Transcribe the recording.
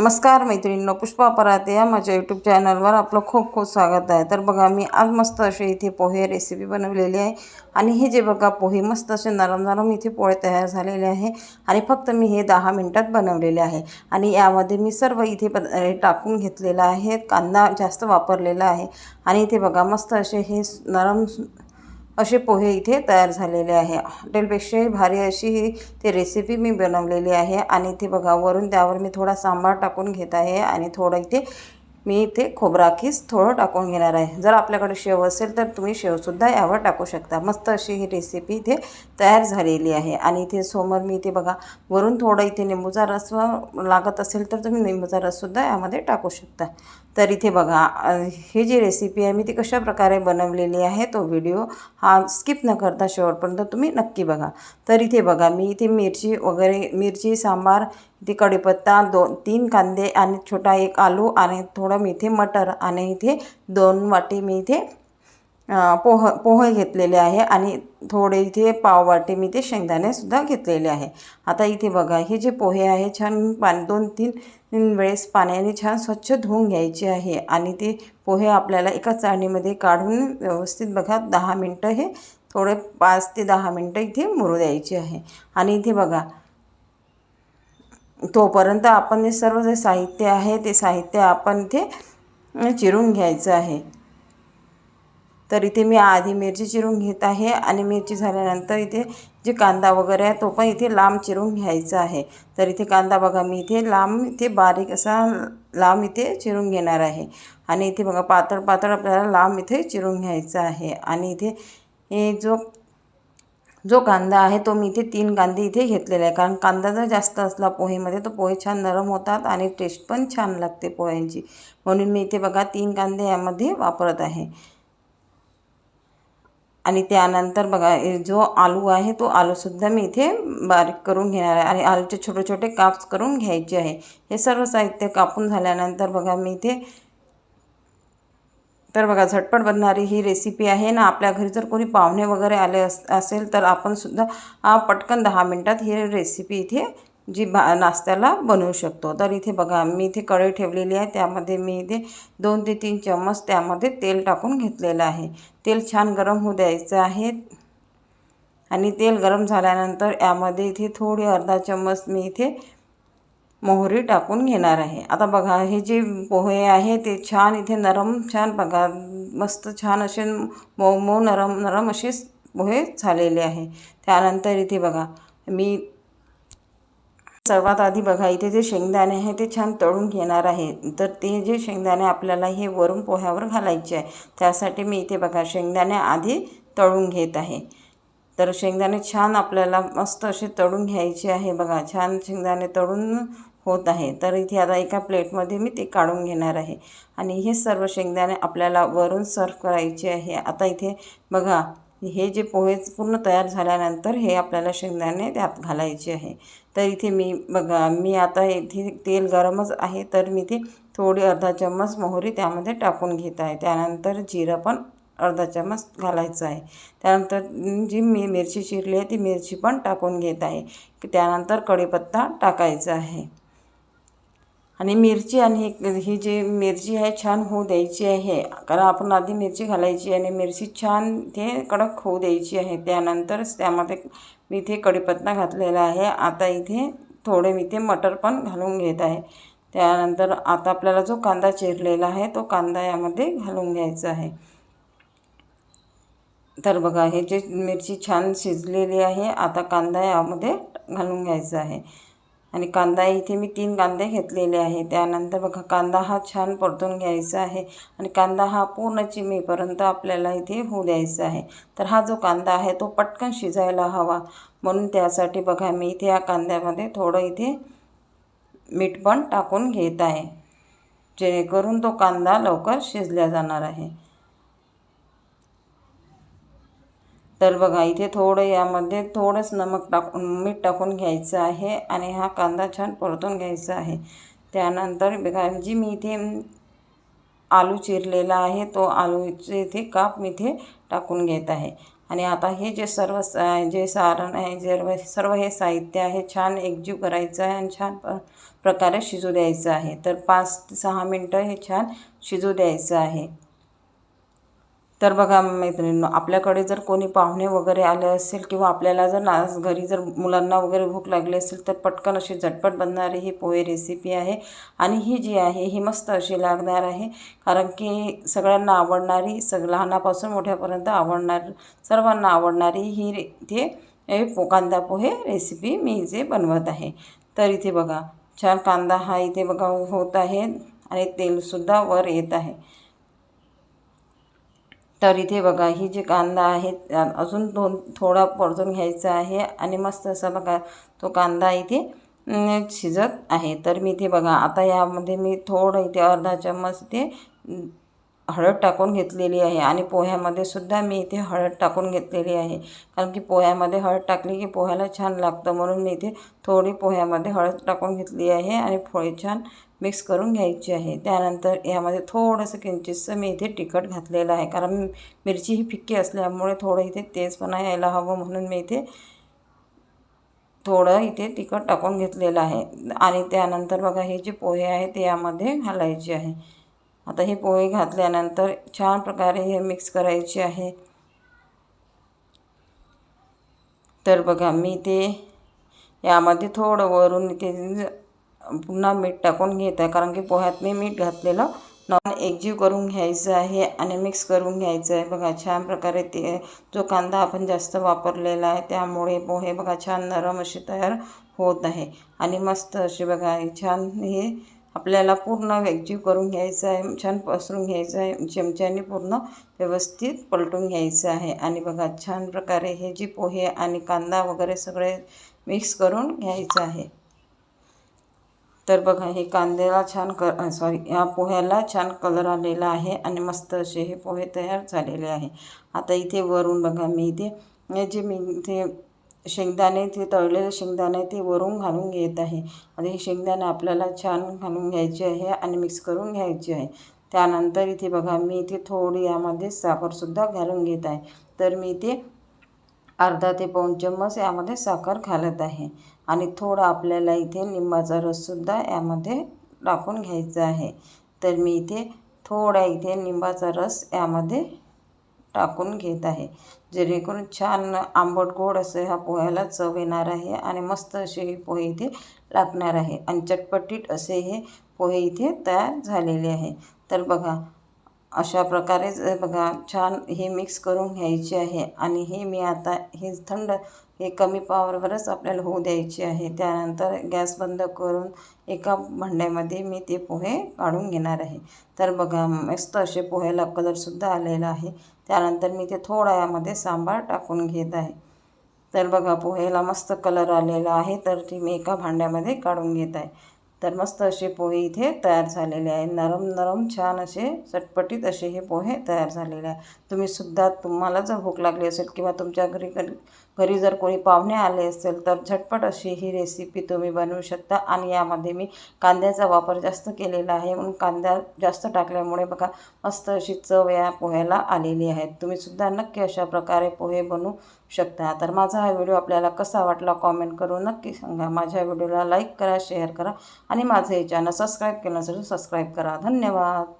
नमस्कार मैत्रिणींनो पुष्पा पराते या माझ्या यूट्यूब चॅनलवर आपलं खूप खूप स्वागत आहे. तर बघा मी आज मस्त असे इथे पोहे रेसिपी बनवलेली आहे. आणि हे जे बघा पोहे मस्त असे नरम नरम इथे पोहे तयार झालेले आहे. आणि फक्त मी हे दहा मिनटात बनवलेले आहे. आणि यामध्ये मी सर्व इथे पद टाकून घेतलेलं आहे. कांदा जास्त वापरलेला आहे. आणि इथे बघा मस्त असे हे नरम असे पोहे इथे तयार झालेले आहे. हॉटेलपेक्षाही भारी अशी ही ती रेसिपी मी बनवलेली आहे आणि इथे बघा वरून त्यावर मी थोडा सांबार टाकून घेत आहे आणि थोडं इथे मी इथे खोबराखीस थोडं टाकून घेणार आहे. जर आपल्याकडे शेव असेल तर तुम्ही शेवसुद्धा यावर टाकू शकता. मस्त अशी ही रेसिपी इथे तयार झालेली आहे. आणि इथे समोर मी इथे बघा वरून थोडं इथे निंबूचा रस लागत असेल तर तुम्ही निंबूचा रससुद्धा यामध्ये टाकू शकता. तर इथे बघा ही जी रेसिपी आहे मी ती कशा प्रकारे बनवलेली आहे तो व्हिडिओ हा स्किप न करता शेवटपर्यंत तुम्ही नक्की बघा. तर इथे बघा मी इथे मिरची वगैरे मिरची सांबार इथे कढीपत्ता दोन तीन कांदे आणि छोटा एक आलू आणि थोडं मी इथे मटर आणि इथे दोन वाटी मी इथे पोह पोहे घेतलेले आहे आणि थोडे इथे पाववाटे मी ते शेंगदाणेसुद्धा घेतलेले आहे. आता इथे बघा हे जे पोहे आहे छान पाणी दोन तीन वेळेस पाण्याने छान स्वच्छ धुवून घ्यायचे आहे आणि ते पोहे आपल्याला एका चाळणीमध्ये काढून व्यवस्थित बघा दहा मिनटं हे थोडे पाच ते दहा मिनटं इथे मुरू द्यायचे आहे. आणि इथे बघा तोपर्यंत आपण हे सर्व जे साहित्य आहे ते साहित्य आपण इथे चिरून घ्यायचं आहे. तर इथे मी आधी मिरची चिरून घेत आहे आणि मिरची झाल्यानंतर इथे जे कांदा वगैरे आहे तो पण इथे लांब चिरून घ्यायचा आहे. तर इथे कांदा बघा मी इथे लांब इथे बारीक असा लांब इथे चिरून घेणार आहे. आणि इथे बघा पातळ पातळ आपल्याला लांब इथे चिरून घ्यायचा आहे. आणि इथे हे जो जो कांदा आहे तो मी इथे तीन कांदे इथे घेतलेला आहे. कारण कांदा जर जास्त असला पोहेमध्ये तर पोहे छान नरम होतात आणि टेस्ट पण छान लागते पोह्यांची. म्हणून मी इथे बघा तीन कांदे यामध्ये वापरत आहे. आणि त्यानंतर बघा जो आलू आहे तो आलूसुद्धा मी इथे बारीक करून घेणार आहे आणि आलूचे छोटे छोटे काप्स करून घ्यायचे आहे. हे सर्व साहित्य कापून झाल्यानंतर बघा मी इथे तर बघा झटपट बनणारी ही रेसिपी आहे ना. आपल्या घरी जर कोणी पाहुणे वगैरे आले अस असेल तर आपणसुद्धा पटकन दहा मिनटात ही रेसिपी इथे जी भा नाश्त्याला बनवू शकतो. तर इथे बघा मी इथे कढई ठेवलेली आहे. त्यामध्ये मी इथे दोन ते तीन चम्मच त्यामध्ये तेल टाकून घेतलेलं आहे. तेल छान गरम होऊ द्यायचं आहे. आणि तेल गरम झाल्यानंतर यामध्ये इथे थोडी अर्धा चम्मच मी इथे मोहरी टाकून घेणार आहे. आता बघा हे जे पोहे आहे ते छान इथे नरम छान बघा मस्त छान असे मऊ मऊ नरम नरम असे पोहे झालेले आहे. त्यानंतर इथे बघा मी सर्वात आधी बघा इथे जे शेंगदाणे आहे ते छान तळून घेणार आहे. तर ते जे शेंगदाणे आपल्याला हे वरून पोह्यावर घालायचे आहे त्यासाठी मी इथे बघा शेंगदाणे आधी तळून घेत आहे. तर शेंगदाणे छान आपल्याला मस्त असे तळून घ्यायचे आहे बघा छान शेंगदाणे तळून होत आहे. तर इथे आता एका प्लेटमध्ये मी ते काढून घेणार आहे. आणि हे सर्व शेंगदाणे आपल्याला वरून सर्व करायचे आहे. आता इथे बघा हे जे पोहे पूर्ण तयार झाल्यानंतर हे आपल्याला शेंगदाणे त्यात घालायचे आहे. तर इथे मी बघा मी आता इथे तेल गरमच आहे तर मी ते थोडी अर्धा चम्मच मोहरी त्यामध्ये टाकून घेत आहे. त्यानंतर जिरं पण अर्धा चम्मच घालायचं आहे. त्यानंतर जी मी मिरची चिरली आहे ती मिरची पण टाकून घेत आहे. त्यानंतर कढीपत्ता टाकायचा आहे. आणि मिरची आणि ही जी मिरची आहे छान होऊ द्यायची आहे. कारण आपण आधी मिरची घालायची आणि मिरची छान ते कडक होऊ द्यायची आहे. त्यानंतरच त्यामध्ये मी इथे कढीपत्ता घातलेला आहे. आता इथे थोडे मी इथे मटर पण घालून घेत आहे. त्यानंतर आता आपल्याला जो कांदा चिरलेला आहे तो कांदा यामध्ये घालून घ्यायचा आहे. तर बघा हे जे मिरची छान शिजलेली आहे आता कांदा यामध्ये घालून घ्यायचा आहे. आणि कांदा इथे मी तीन कांदे घेतलेले आहे त्यानंतर बघा कांदा हा छान परतून घ्यायचा आहे आणि कांदा हा पूर्ण चिमेपर्यंत आपल्याला इथे होऊ द्यायचा आहे. तर हा जो कांदा आहे तो पटकन शिजायला हवा. म्हणून त्यासाठी बघा मी इथे या कांद्यामध्ये थोडं इथे मीठ पण टाकून घेत आहे. जेणेकरून तो कांदा लवकर शिजल्या जाणार आहे. तर बघा इथे थोडं यामध्ये थोडंच नमक टाकून मीठ टाकून घ्यायचं आहे आणि हा कांदा छान परतून घ्यायचा आहे. त्यानंतर बघा जी मी इथे आलू चिरलेला आहे तो आलूचे इथे काप मी इथे टाकून घेत आहे. आणि आता हे जे सर्व जे सारण आहे जे सर्व हे साहित्य आहे छान एकजीव करायचं आहे आणि छान प्रकारे शिजू द्यायचं आहे. तर पाच ते सहा मिनटं हे छान शिजू द्यायचं आहे. तर बघा मैत्रिणींनो आपल्याकडे जर कोणी पाहुणे वगैरे आले असेल किंवा आपल्याला जर ना घरी जर मुलांना वगैरे भूक लागली असेल तर पटकन अशी झटपट बनणारी ही पोहे रेसिपी आहे. आणि ही जी आहे ही मस्त अशी लागणार आहे. कारण की सगळ्यांना आवडणारी सग लहानापासून मोठ्यापर्यंत आवडणार सर्वांना आवडणारी ही रे ते पो कांदा पोहे रेसिपी मी जे बनवत आहे. तर इथे बघा छान कांदा हा इथे बघा होत आहे आणि तेलसुद्धा वर येत आहे. तर इथे बघा ही जी कांदा आहे अजून दोन थोडा परतून घ्यायचा आहे आणि मस्त असा बघा तो कांदा इथे शिजत आहे. तर मी इथे बघा आता यामध्ये मी थोडं इथे अर्धा चम्मच इथे हळद टाकून घेतलेली आहे आणि पोह्यामध्ये सुद्धा मी इथे हळद टाकून घेतलेली आहे. कारण की पोह्यामध्ये हळद टाकली की पोह्याला छान लागतं म्हणून मी इथे थोडी पोह्यामध्ये हळद टाकून घेतली आहे आणि पोळी छान मिक्स करून घ्यायची आहे. त्यानंतर यामध्ये थोडंसं किंचितसं मी इथे तिखट घातलेलं आहे. कारण मिरची ही फिक्की असल्यामुळे थोडं इथे तेजपणा यायला हवं म्हणून मी इथे थोडं इथे तिखट टाकून घेतलेलं आहे. आणि त्यानंतर बघा हे जे पोहे आहे ते यामध्ये घालायचे आहे. आता हे पोहे घातल्यानंतर छान प्रकारे हे मिक्स करायचे आहे. तर बघा मी ते यामध्ये थोडं वरून ते पुन्हा मीठ टाकून घेत आहे. कारण की पोह्यात मी मीठ घातलेलं नॉन एकजीव करून घ्यायचं आहे आणि मिक्स करून घ्यायचं आहे. बघा छान प्रकारे ते जो कांदा आपण जास्त वापरलेला आहे त्यामुळे पोहे बघा छान नरम असे तयार होत आहे. आणि मस्त असे बघा छान हे आपल्याला पूर्ण एकजीव करून घ्यायचं आहे छान पसरून घ्यायचं आहे चमच्याने पूर्ण व्यवस्थित पलटून घ्यायचं आहे. आणि बघा छान प्रकारे हे जे पोहे आणि कांदा वगैरे सगळे मिक्स करून घ्यायचं आहे. तर बघा हे कांद्याला छान क सॉरी ह्या पोह्याला छान कलर आलेला आहे आणि मस्त असे हे पोहे तयार झालेले आहे. आता इथे वरून बघा मी इथे जे मी इथे शेंगदाणे ते तळलेले शेंगदाणे ते वरून घालून घेत आहे. आणि हे शेंगदाणे आपल्याला छान घालून घ्यायचे आहे आणि मिक्स करून घ्यायचे आहे. त्यानंतर इथे बघा मी इथे थोडी यामध्ये साखरसुद्धा घालून घेत आहे. तर मी इथे अर्धा ते पाऊण चम्मच यामध्ये साखर घालत आहे. आणि थोडा आपल्याला इथे लिंबाचा रससुद्धा यामध्ये टाकून घ्यायचा आहे. तर मी इथे थोडा इथे लिंबाचा रस यामध्ये टाकून घेत आहे. जेणेकरून छान आंबट गोड असं ह्या पोह्याला चव येणार आहे आणि मस्त असे हे पोहे इथे लागणार आहे. आणि चटपटीत असे हे पोहे इथे तयार झालेले आहे. तर बघा अशा प्रकारेच बघा छान हे मिक्स करून घ्यायचे आहे. आणि हे मी आता हे थंड हे कमी पावरवरच आपल्याला होऊ द्यायचे आहे. त्यानंतर गॅस बंद करून एका भांड्यामध्ये मी ते पोहे काढून घेणार आहे. तर बघा मस्त असे पोह्याला कलरसुद्धा आलेला आहे. त्यानंतर मी ते थोडा यामध्ये सांबार टाकून घेत आहे. तर बघा पोहेला मस्त कलर आलेला आहे. तर ती मी एका भांड्यामध्ये काढून घेत आहे. तर मस्त असे पोहे इथे तयार झालेले आहे नरम नरम छान असे चटपटीत असे हे पोहे तयार झालेले आहे तुम्हीसुद्धा तुम्हाला जर भूक लागली असेल किंवा तुमच्या घरी घरी घरी जर कोणी पाहुणे आले असेल तर झटपट अशी ही रेसिपी तुम्ही बनवू शकता. आणि यामध्ये मी कांद्याचा वापर जास्त केलेला आहे. म्हणून कांदा जास्त टाकल्यामुळे बघा मस्त अशी चव या पोह्याला आलेली आहे तुम्हीसुद्धा नक्की अशा प्रकारे पोहे बनवू शकता. तर माझा हा व्हिडिओ आपल्याला कसा वाटला कॉमेंट करून नक्की सांगा. माझ्या व्हिडिओला लाईक करा शेअर करा आणि माझं हे चॅनल सबस्क्राईब केलं नसेल सबस्क्राईब करा. धन्यवाद.